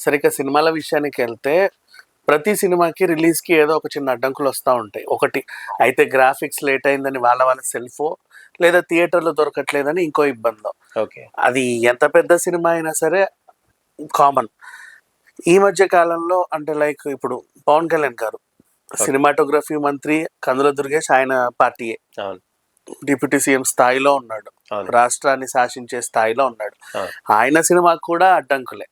సరే ఇక సినిమాల విషయానికి వెళ్తే ప్రతి సినిమాకి రిలీజ్కి ఏదో ఒక చిన్న అడ్డంకులు వస్తూ ఉంటాయి. ఒకటి అయితే గ్రాఫిక్స్ లేట్ అయిందని వాళ్ళ వాళ్ళ సెల్ఫో లేదా థియేటర్లో దొరకట్లేదని ఇంకో ఇబ్బంది. ఓకే. అది ఎంత పెద్ద సినిమా అయినా సరే కామన్. ఈ మధ్య కాలంలో అంటే లైక్ ఇప్పుడు పవన్ కళ్యాణ్ గారు సినిమాటోగ్రఫీ మంత్రి కందుల దుర్గేష్ ఆయన పార్టీయే. డిప్యూటీ సీఎం స్థాయిలో ఉన్నాడు. రాష్ట్రాన్ని శాసించే స్థాయిలో ఉన్నాడు. ఆయన సినిమాకు కూడా అడ్డంకులే.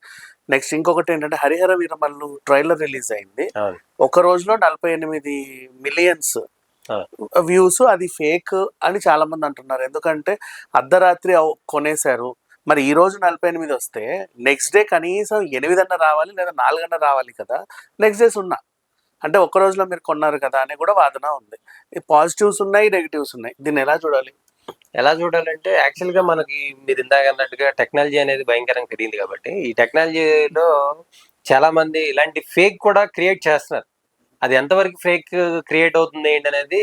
నెక్స్ట్ ఇంకొకటి ఏంటంటే హరిహర వీరమల్లు ట్రైలర్ రిలీజ్ అయింది. ఒక రోజులో నలభై ఎనిమిది మిలియన్స్. వ్యూస్ అది ఫేక్ అని చాలా మంది అంటున్నారు. ఎందుకంటే అర్ధరాత్రి కొనేశారు. మరి ఈ రోజు నలభై ఎనిమిది వస్తే నెక్స్ట్ డే కనీసం ఎనిమిదన్న రావాలి లేదా నాలుగన్న రావాలి కదా నెక్స్ట్ డే సున్నా అంటే ఒక్క రోజులో మీరు కొన్నారు కదా అని కూడా వాదన ఉంది. పాజిటివ్స్ ఉన్నాయి నెగిటివ్స్ ఉన్నాయి. దీన్ని ఎలా చూడాలి? ఎలా చూడాలంటే యాక్చువల్గా మనకి మీరు ఇందాక అన్నట్టుగా టెక్నాలజీ అనేది భయంకరంగా పెరిగింది కాబట్టి ఈ టెక్నాలజీలో చాలా మంది ఇలాంటి ఫేక్ కూడా క్రియేట్ చేస్తున్నారు. అది ఎంతవరకు ఫేక్ క్రియేట్ అవుతుంది ఏంటి అనేది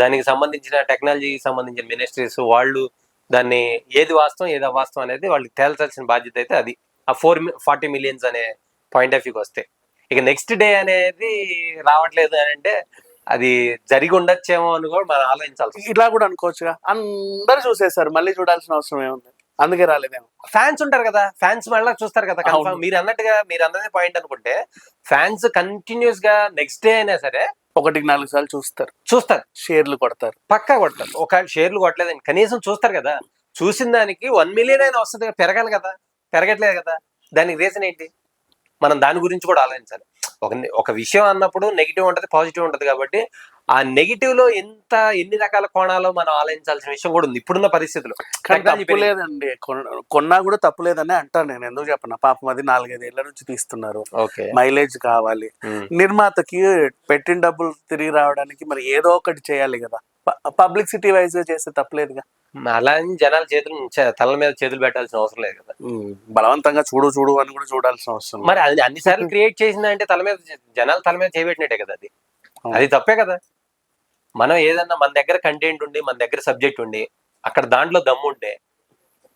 దానికి సంబంధించిన టెక్నాలజీకి సంబంధించిన మినిస్ట్రీస్ వాళ్ళు దాన్ని ఏది వాస్తవం ఏది అవాస్తవం అనేది వాళ్ళకి తేల్చాల్సిన బాధ్యత అయితే అది. ఆ ఫోర్ ఫార్టీ మిలియన్స్ అనే పాయింట్ ఆఫ్ వ్యూకి వస్తే. ఇక నెక్స్ట్ డే అనేది రావట్లేదు అని అంటే అది జరిగి ఉండొచ్చేమో అని కూడా మనం ఆలోచించాల్సి. ఇట్లా కూడా అనుకోవచ్చుగా. అందరు చూసేశారు మళ్ళీ చూడాల్సిన అవసరం ఏముంది? అందుకే రాలేదేమో. ఫ్యాన్స్ ఉంటారు కదా ఫ్యాన్స్ మళ్ళీ చూస్తారు కదా కన్ఫర్మ్. మీరు అన్నట్టుగా మీరు అన్నదే పాయింట్ అనుకుంటే ఫ్యాన్స్ కంటిన్యూస్గా నెక్స్ట్ డే అయినా సరే ఒకటికి నాలుగు సార్లు చూస్తారు. చూస్తారు. షేర్లు కొడతారు. పక్కా కొడతారు. ఒక షేర్లు కొట్టలేదని కనీసం చూస్తారు కదా. చూసిన దానికి వన్ మిలియన్ అయినా వస్తుంది పెరగాలి కదా పెరగట్లేదు కదా. దానికి రీజన్ ఏంటి? మనం దాని గురించి కూడా ఆలోచించాలి. ఒక ఒక విషయం అన్నప్పుడు నెగిటివ్ ఉంటది పాజిటివ్ ఉంటది కాబట్టి ఆ నెగిటివ్లో ఎంత ఎన్ని రకాల కోణాలు మనం ఆలోచించాల్సిన విషయం కూడా ఉంది. ఇప్పుడున్న పరిస్థితులు. లేదండి. కొన- కొన్నా కూడా తప్పు లేదని అంటాను నేను. ఎందుకు చెప్పను? పాపం అది నాలుగైదు ఏళ్ళ నుంచి తీస్తున్నారు. ఓకే. మైలేజ్ కావాలి. నిర్మాతకి పెట్టిన డబ్బులు తిరిగి రావడానికి మరి ఏదో ఒకటి చేయాలి కదా. పబ్లిసిటీ వైజ్గా చేస్తే తప్పలేదుగా. అలా అని జనాల చేతులు తల మీద చేతులు పెట్టాల్సిన అవసరం లేదు కదా. బలవంతంగా చూడు చూడు అని కూడా చూడాల్సిన అవసరం మరి అది అన్ని సార్లు క్రియేట్ చేసిందంటే తల మీద జనాలు తల మీద చేయబెట్టినట్టే కదా అది. అది తప్పే కదా. మనం ఏదన్నా మన దగ్గర కంటెంట్ ఉండి మన దగ్గర సబ్జెక్ట్ ఉండి అక్కడ దాంట్లో దమ్ము ఉంటే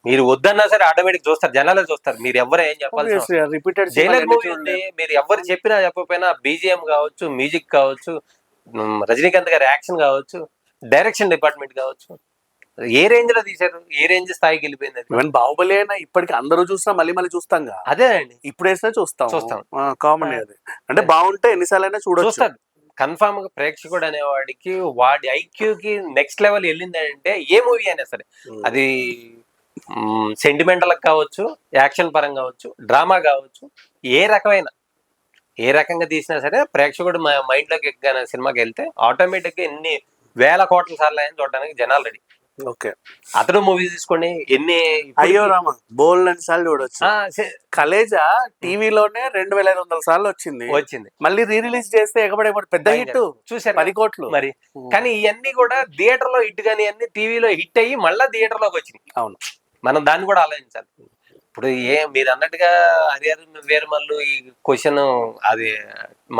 మీరు వద్దన్నా సరే ఆటోమేటిక్ చూస్తారు జనాలే చూస్తారు మీరు ఎవరు ఏం రిపీటెడ్ జైలర్ మూవీ ఉంది మీరు ఎవరు చెప్పినా చెప్పకపోయినా బీజిఎం కావచ్చు మ్యూజిక్ కావచ్చు రజనీకాంత్ గారి యాక్షన్ కావచ్చు డైరెక్షన్ డిపార్ట్మెంట్ కావచ్చు. ఏ రేంజ్లో తీశారు? ఏ రేంజ్ స్థాయికి వెళ్ళిపోయింది ఈవెన్ బాహుబలి అయినా ఇప్పటికి అందరూ చూసినా మళ్ళీ మళ్ళీ చూస్తాం అదే అండి. ఇప్పుడు వేసినా చూస్తాం. చూస్తాం. కామన్ అది. అంటే బాగుంటే ఎన్నిసార్లు అయినా చూడొచ్చు కన్ఫామ్గా ప్రేక్షకుడు అనేవాడికి వాడి ఐక్యూ కి నెక్స్ట్ లెవెల్ వెళ్ళింది అంటే ఏ మూవీ అయినా సరే. అది సెంటిమెంటల్ కావచ్చు యాక్షన్ పరంగా కావచ్చు డ్రామా కావచ్చు ఏ రకమైన ఏ రకంగా తీసినా సరే ప్రేక్షకుడు మైండ్లోకి ఎక్కిన సినిమాకి వెళ్తే ఆటోమేటిక్గా ఎన్ని వేల కోట్ల సార్లు అయినా చూడడానికి జనాలు రెడీ ఓకే. అతడు మూవీ తీసుకోండి ఎన్ని అయ్యో రామ బోల్ అన్ని సార్లు చూడొచ్చు. కలేజా టీవీలోనే రెండు వేల ఐదు వందల సార్లు వచ్చింది. వచ్చింది. మళ్ళీ రీ రిలీజ్ చేస్తే ఎగబడే పెద్ద హిట్. చూసారు పది కోట్లు. మరి. కానీ ఇవన్నీ కూడా థియేటర్లో హిట్ కానీ అన్ని టీవీలో హిట్ అయ్యి మళ్ళీ థియేటర్లోకి వచ్చినాయి. అవును. మనం దాన్ని కూడా ఆలోచించాలి. ఇప్పుడు ఏ మీరు అన్నట్టుగా హరిహర వేరు మళ్ళీ ఈ క్వశ్చన్ అది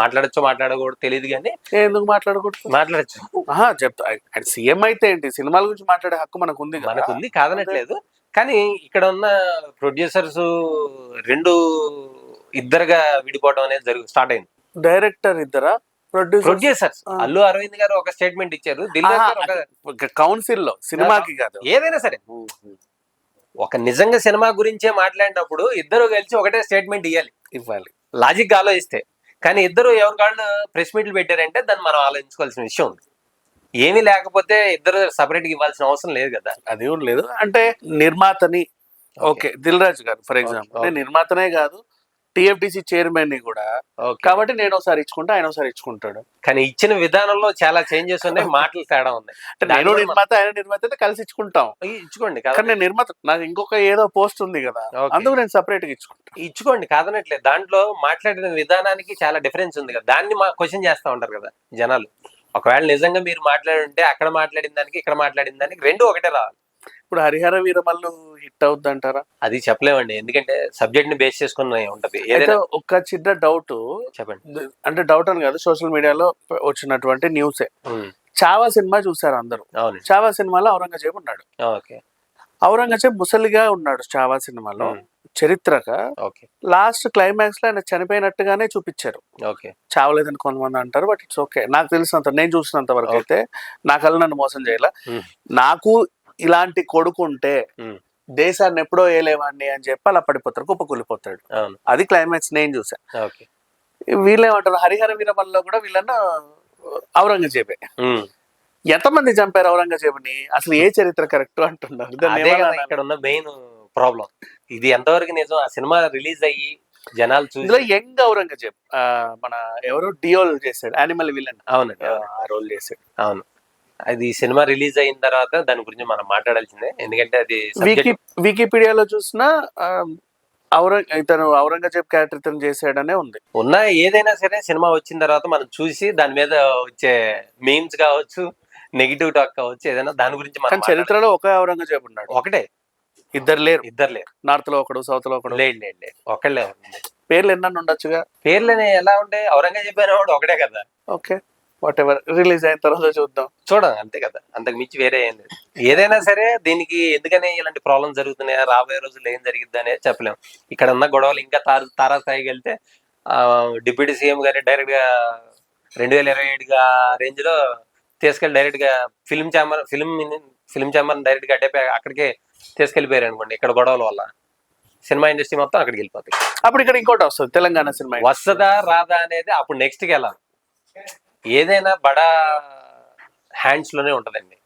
మాట్లాడచ్చో మాట్లాడకూడదు తెలియదు కానీ ఎందుకు మాట్లాడకూడదు? మాట్లాడచ్చు. చెప్తా. సీఎం అయితే ఏంటి? సినిమాల గురించి మాట్లాడే హక్కు మనకు ఉంది. మనకు ఉంది కాదనట్లేదు కానీ ఇక్కడ ఉన్న ప్రొడ్యూసర్స్ రెండు ఇద్దరుగా విడిపోవడం అనేది జరుగు స్టార్ట్ అయింది. డైరెక్టర్ ఇద్దరా? Producer producers. అల్లు అరవింద్ గారు ఒక స్టేట్మెంట్ ఇచ్చారు. కౌన్సిల్లో సినిమాకి కాదు. ఏదైనా సరే. ఒక నిజంగా సినిమా గురించే మాట్లాడినప్పుడు ఇద్దరు కలిసి ఒకటే స్టేట్మెంట్ ఇవ్వాలి ఇవ్వాలి. లాజిక్ ఆలోచిస్తే. కానీ ఇద్దరు ఎవరి కాళ్ళు ప్రెస్ మీట్లు పెట్టారంటే దాన్ని మనం ఆలోచించుకోవాల్సిన విషయం ఉంది. ఏమీ లేకపోతే ఇద్దరు సపరేట్ ఇవ్వాల్సిన అవసరం లేదు కదా. అది లేదు. అంటే నిర్మాతని ఓకే దిల్ రాజు గారు ఫర్ ఎగ్జాంపుల్. నిర్మాతనే కాదు టిఎఫ్డిసి చైర్మన్ని కూడా కాబట్టి నేను ఒకసారి ఇచ్చుకుంటా ఆయన ఒకసారి ఇచ్చుకుంటాడు. కానీ ఇచ్చిన విధానంలో చాలా చేంజెస్ ఉన్నాయి మాటలు తేడా ఉన్నాయి. దాన్ని నేను నిర్మాత ఆయన నిర్మాత అయితే కలిసి ఇచ్చుకుంటాం. ఇచ్చుకోండి కానీ నేను నిర్మాత నాకు ఇంకొక ఏదో పోస్ట్ ఉంది కదా. అందుకు నేను సపరేట్గా ఇచ్చుకుంటా. ఇచ్చుకోండి కాదనట్లేదు. దాంట్లో మాట్లాడిన విధానానికి చాలా డిఫరెన్స్ ఉంది కదా. దాన్ని మా క్వశ్చన్ చేస్తా ఉంటారు కదా జనాలు. ఒకవేళ నిజంగా మీరు మాట్లాడుంటే అక్కడ మాట్లాడిన దానికి ఇక్కడ మాట్లాడిన దానికి రెండు ఒకటే రావాలి. ఇప్పుడు హరిహర వీరమల్లు హిట్ అవుద్ది అంటారా అది చెప్పలేమండి. ఎందుకంటే సబ్జెక్ట్ని బేస్ చేసుకుని ఉంటది. అయితే ఏదైనా ఒక చిన్న డౌట్ చెప్పండి. అంటే డౌట్ అని కాదు సోషల్ మీడియాలో వచ్చినటువంటి న్యూసే. చావా సినిమా చూసారు అందరూ. చావా సినిమాలో ఔరంగజేబు ఉన్నాడు. ఓకే. ఔరంగజేబ్ ముసలిగా ఉన్నాడు చావా సినిమాలో. చరిత్రక ఓకే. లాస్ట్ క్లైమాక్స్లో ఆయన చనిపోయినట్టుగానే చూపించారు. ఓకే. చావలేదని కొంతమంది అంటారు బట్ ఇట్స్ ఓకే. నాకు తెలిసినంత నేను చూసినంత వరకు అయితే నా కళ్ళు నన్ను మోసం చేయాల. నాకు ఇలాంటి కొడుకు ఉంటే Hmm. దేశాన్ని ఎప్పుడో ఏలేవాడిని అని చెప్పి అలా పడిపోతారు కుప్పకూలిపోతాడు. అవును. అది క్లైమాక్స్ నేను చూసా ఓకే. వీళ్ళేమంటారు హరిహర వీరమల్లో కూడా వీళ్ళన్న ఔరంగజేబే. ఎంతమంది చంపారు ఔరంగజేబుని? అసలు ఏ చరిత్ర కరెక్ట్ అంటున్నారు? ఇక్కడ ఉన్న మెయిన్ ప్రాబ్లం ఇది ఎంతవరకు నిజం? ఆ సినిమా రిలీజ్ అయ్యి జనాలు చూసి యంగ్ ఔరంగజేబ్ ఆ, మన ఎవరు డియోల్ చేశాడు యానిమల్ విలన్ అవునండి ఆ రోల్ చేశాడు. అవును. అది సినిమా రిలీజ్ అయిన తర్వాత దాని గురించి మనం మాట్లాడాల్సిందే. ఎందుకంటే అది వికీపీడియాలో చూసినా ఔరంగ ఇతను ఔరంగజేబ్ క్యారెక్టర్ ఇతను చేసాడనే ఉంది. ఉన్న ఏదైనా సరే సినిమా వచ్చిన తర్వాత మనం చూసి దాని మీద వచ్చే మీమ్స్ కావచ్చు నెగిటివ్ టాక్ కావచ్చు ఏదైనా దాని గురించి మనం చరిత్రలో ఒకే ఔరంగజేబ్ ఉన్నాడు. ఒకటే. ఇద్దరు లేరు. ఇద్దరు లేరు. నార్త్లో ఒకడు సౌత్లో ఒకడు. లేదు లేదు లేదు. ఒకళ్ళే పేర్లు ఎన్నన్నా ఉండొచ్చుగా? పేర్లని ఎలా ఉంటే ఔరంగజేబ్ అనేవాడు ఒకటే కదా. ఓకే. వాట్ ఎవర్ రిలీజ్ అయిన తర్వాత చూద్దాం. చూడం అంతే కదా. అంతకు మించి వేరే ఏం లేదు. ఏదైనా సరే దీనికి ఎందుకని ఇలాంటి ప్రాబ్లమ్స్ జరుగుతున్నాయా? రాబోయే రోజుల్లో ఏం జరిగిద్ది అనేది చెప్పలేం. ఇక్కడ ఉన్న గొడవలు ఇంకా తార తారాస్థాయికి వెళ్తే డిప్యూటీ సీఎం గారి డైరెక్ట్గా రెండు వేల ఇరవై ఏడుగా రేంజ్లో తీసుకెళ్ళి డైరెక్ట్గా film chamber film film chamber డైరెక్ట్గా అడ్డే అక్కడికే తీసుకెళ్ళిపోయారు అనుకోండి ఇక్కడ గొడవల వల్ల. సినిమా ఇండస్ట్రీ మొత్తం అక్కడికి వెళ్ళిపోతాయి. అప్పుడు ఇక్కడ ఇంకోటి వస్తుంది తెలంగాణ సినిమా వస్తుందా రాదా అనేది అప్పుడు నెక్స్ట్కి వెళ్ళాలి. ఏదైనా బడా హ్యాండ్స్లోనే ఉంటదండి.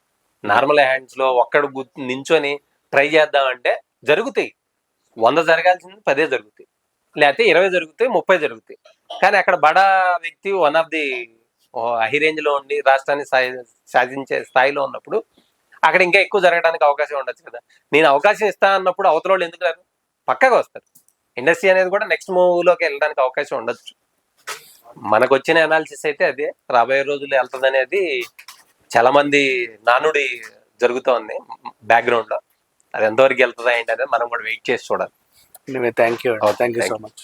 నార్మల్ హ్యాండ్స్లో ఒక్కడు గు- నించొని ట్రై చేద్దామంటే జరుగుతాయి. వంద జరగాల్సింది పదే జరుగుతాయి. లేకపోతే ఇరవై జరుగుతాయి ముప్పై జరుగుతాయి. కానీ అక్కడ బడా వ్యక్తి వన్ ఆఫ్ ది హై రేంజ్లో ఉండి రాష్ట్రాన్ని సాధించే స్థాయిలో ఉన్నప్పుడు అక్కడ ఇంకా ఎక్కువ జరగడానికి అవకాశం ఉండొచ్చు కదా. నేను అవకాశం ఇస్తా అన్నప్పుడు అవతల వాళ్ళు ఎందుకు రారు? పక్కగా వస్తారు. ఇండస్ట్రీ అనేది కూడా నెక్స్ట్ మూవ్లోకి వెళ్ళడానికి అవకాశం ఉండొచ్చు. మనకు వచ్చిన అనాలిసిస్ అయితే అదే. రాబోయే రోజుల్లో వెళ్తుంది అనేది చాలా మంది నానుడి జరుగుతోంది బ్యాక్గ్రౌండ్లో. అది ఎంతవరకు వెళ్తుందా ఏంటి అనేది మనం కూడా వెయిట్ చేసి చూడాలి. Thank you thank you so much